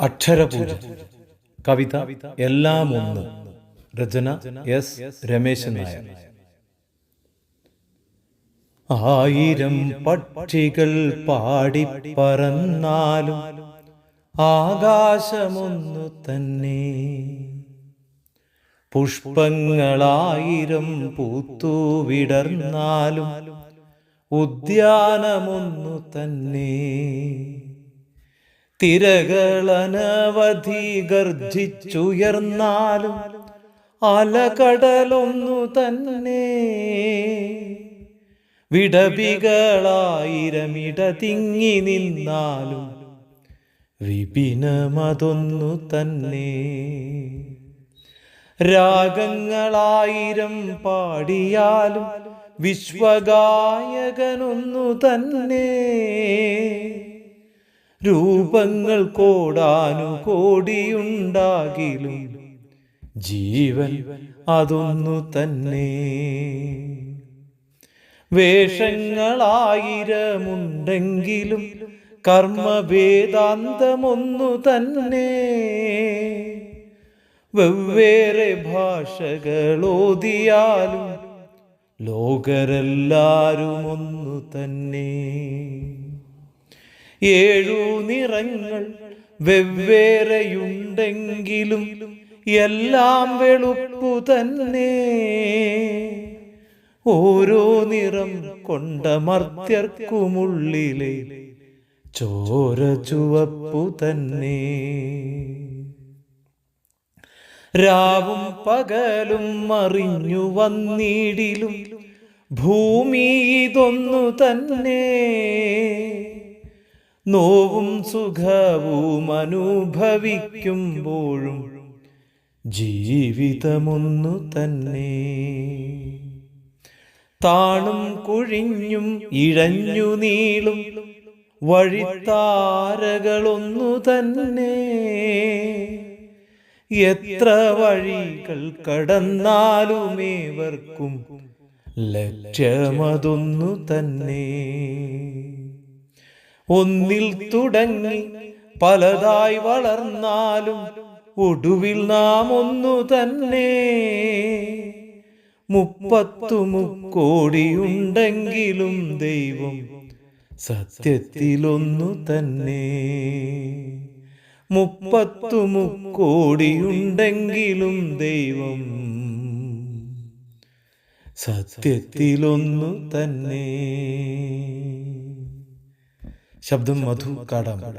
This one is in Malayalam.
അക്ഷരപൂജ കവിത എല്ലാം ഒന്ന് രചന എസ്. രമേശൻ നായർ ആയിരം പക്ഷികൾ പാടി പറന്നാലും ആകാശമൊന്നു തന്നെ. പുഷ്പങ്ങളായിരം പൂത്തു വിടർന്നാലും ഉദ്യാനമൊന്നു തന്നെ. തിരകളനവധി ഗർജിച്ചുയർന്നാലും അലകടലൊന്നു തന്നെ. വിടവികളായിരമിട തിങ്ങി നിന്നാലും വിപിനമതൊന്നു തന്നെ. രാഗങ്ങളായിരം പാടിയാലും വിശ്വഗായകനൊന്നു തന്നെ. രൂപങ്ങൾ കോടാനു കോടിയുണ്ടാകിലും ജീവൻ അതൊന്നു തന്നെ. വേഷങ്ങളായിരമുണ്ടെങ്കിലും കർമ്മവേദാന്തമൊന്നു തന്നെ. വെവ്വേറെ ഭാഷകളോതിയാലും ലോകരെല്ലാരും ഒന്നു തന്നെ. ഏഴു നിറങ്ങൾ വെവ്വേറെയുണ്ടെങ്കിലും എല്ലാം വെളുപ്പു തന്നെ. ഓരോ നിറം കൊണ്ട മർത്യർക്കുമുള്ളിലെ ചോര ചുവപ്പു തന്നെ. രാവും പകലും മറിഞ്ഞു വന്നിടിലും ഭൂമി ഇതൊന്നു തന്നെ. നോവും സുഖവും അനുഭവിക്കുമ്പോഴും ജീവിതമൊന്നു തന്നെ. താണും കുഴിഞ്ഞും ഇഴഞ്ഞു നീളും വഴിത്താരകളൊന്നു തന്നെ. എത്ര വഴികൾ കടന്നാലുമേവർക്കും ലക്ഷ്യമതൊന്നു തന്നെ. ഒന്നിൽ തുടങ്ങി പലതായി വളർന്നാലും ഒടുവിൽ നാം ഒന്നു തന്നെ. മുപ്പത്തു മുക്കോടിയുണ്ടെങ്കിലും ദൈവം സത്യത്തിലൊന്നു തന്നെ. മുപ്പത്തു മുക്കോടിയുണ്ടെങ്കിലും ദൈവം സത്യത്തിലൊന്നു തന്നെ. ശബ്ദം മധു കാടാമ്പുഴ.